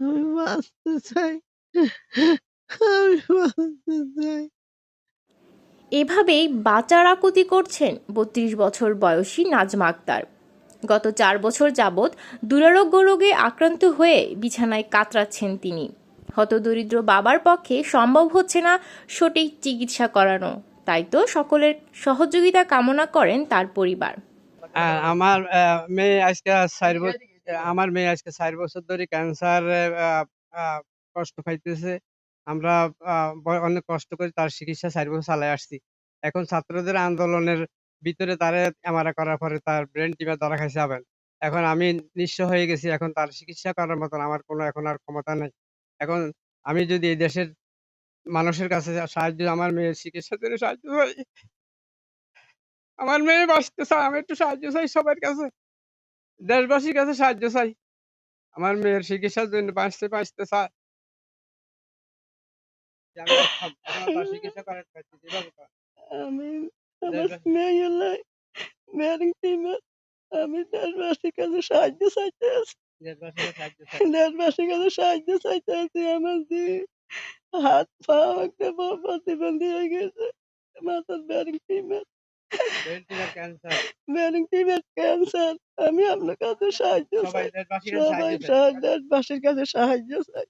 আমি বাঁচতে চাই। আমি বাঁচতে চাই। এভাবেই বাঁচার আকুতি করছেন বত্রিশ বছর বয়সী নাজমা আক্তার। গত চার বছর যাবৎ দুরারোগ্য রোগে আক্রান্ত হয়ে বিছানায় কাতরাচ্ছেন তিনি। হতদরিদ্র বাবার পক্ষে সম্ভব হচ্ছে না সঠিক চিকিৎসা করানো। তাই তো সকলের সহযোগিতা কামনা করেন তার পরিবার। আহ, আমার মেয়ে আজকে আমার মেয়ে আজকে চার বছর ধরে ক্যান্সার কষ্ট পাইতেছে। আমরা অনেক কষ্ট করে তার চিকিৎসা চার বছর চালাই আসছি। এখন ছাত্রদের আন্দোলনের ভিতরে তারে এমআরআই করার পরে তার ব্রেন টিউমার ধরা খাইছে আবার। এখন আমি নিঃস্ব হয়ে গেছি, এখন তার চিকিৎসা করার মতন আমার কোনো এখন আর ক্ষমতা নেই। এখন আমি যদি এই দেশের মানুষের কাছে সাহায্য, আমার মেয়ের চিকিৎসার জন্য সাহায্য চাই, আমার মেয়ে বাঁচতে চায়, আমি একটু সাহায্য চাই সবার কাছে। দেশবাসীর কাছে সাহায্য চাই। আমার মেয়ের চিকিৎসার জন্য বাঁচতে বাঁচতে যে আমি। আমি ব্যারিং দেশবাসীর কাছে সাহায্য চাইতে দেশবাসীর কাছে সাহায্য চাই। চাইতে আছি। আমার যে হাত পা একটা প্রতিবন্ধী হয়ে গেছে মাথার ব্যারিং টিমের ক্যান্সার ব্যারিং টিমের ক্যান্সার আমি আপনার কাছে সাহায্য চাই। কাছে সবাই দেশবাসীর কাছে সাহায্য চাই।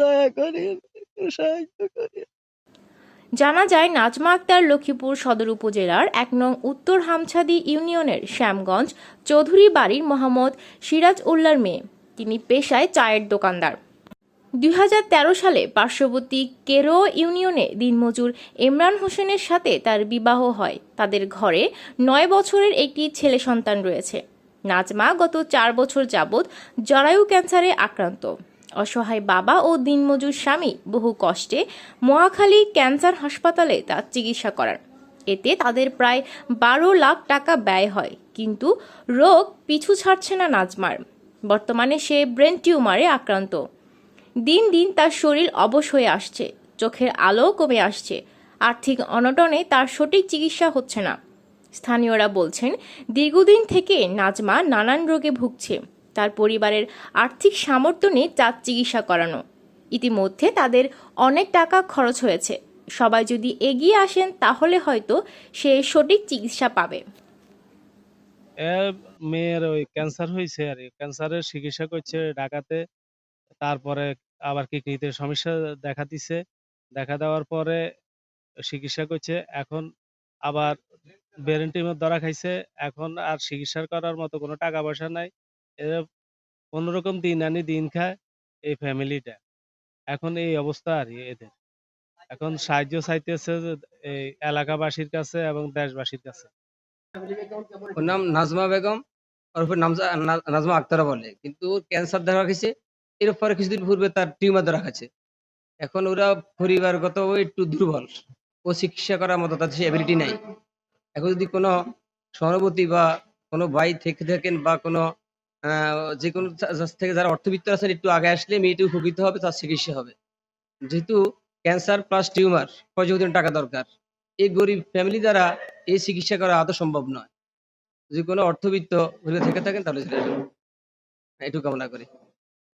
দয়া করে একটু সাহায্য করে। জানা যায় নাজমা আক্তার লক্ষ্মীপুর সদর উপজেলার এক নং উত্তর হামছাদি ইউনিয়নের শ্যামগঞ্জ চৌধুরী বাড়ির মোহাম্মদ সিরাজ উল্লার মেয়ে। তিনি পেশায় চায়ের দোকানদার। দুই হাজার তেরো সালে পার্শ্ববর্তী কেরো ইউনিয়নে দিনমজুর ইমরান হোসেনের সাথে তার বিবাহ হয়। তাদের ঘরে নয় বছরের একটি ছেলে সন্তান রয়েছে। নাজমা গত চার বছর যাবৎ জরায়ু ক্যান্সারে আক্রান্ত। অসহায় বাবা ও দিনমজুর স্বামী বহু কষ্টে মহাখালী ক্যান্সার হাসপাতালে তার চিকিৎসা করান। এতে তাদের প্রায় বারো লাখ টাকা ব্যয় হয়। কিন্তু রোগ পিছু ছাড়ছে না নাজমার। বর্তমানে সে ব্রেন টিউমারে আক্রান্ত। দিন দিন তার শরীর অবশ হয়ে আসছে, চোখের আলো কমে আসছে। আর্থিক অনটনে তার সঠিক চিকিৎসা হচ্ছে না। স্থানীয়রা বলছেন, দীর্ঘদিন থেকে নাজমা নানান রোগে ভুগছে। তার পরিবারের আর্থিক সামর্থ্য নেই তার চিকিৎসা করানো। ইতিমধ্যে তাদের অনেক টাকা খরচ হয়েছে। সবাই যদি এগিয়ে আসেন, তাহলে হয়তো সে সঠিক চিকিৎসা পাবে। মেয়ের ওই ক্যান্সার হয়েছে আর ক্যান্সারের চিকিৎসা করছে ঢাকাতে, তারপরে আবার কিডনিতে সমস্যা দেখা দিছে। দেখা দেওয়ার পরে চিকিৎসা করছে। এখন আবার ব্রেন টিউমার ধরা খাইছে। এখন আর চিকিৎসা করার মতো কোনো টাকা পয়সা নাই। এরা কোনোরকম দিন আনি দিন খায় এই ফ্যামিলিটা। এখন এই অবস্থা আর এদের। এখন সাহায্য চাইতেছে এই এলাকাবাসীর কাছে এবং দেশবাসীর কাছে। ওর নাম নাজমা বেগম। ওর উপর নাজমা আক্তারা বলে। কিন্তু ক্যান্সার ধরা গেছে। এর পরে কিছুদিন পূর্বে তার টিউমার ধরা গেছে। এখন ওরা পরিবারগত একটু দুর্বল। ও চিকিৎসা করার মতো তাদের এবিলিটি নাই। এখন যদি কোনো সহানুভূতি বা কোনো ভাই থেকে থাকেন বা কোনো যে কোনো থেকে যারা অর্থবিত্ত আছেন, একটু আগে আসলে মেয়েটি উপকৃত হবে, তার চিকিৎসা হবে। যেহেতু ক্যান্সার প্লাস টিউমার পর্যন্ত টাকা দরকার। এই গরিব ফ্যামিলি দ্বারা এই চিকিৎসা করা আদৌ সম্ভব নয়। যদি কোনো অর্থবিত্ত থেকে থাকেন, তাহলে একটু কামনা করি।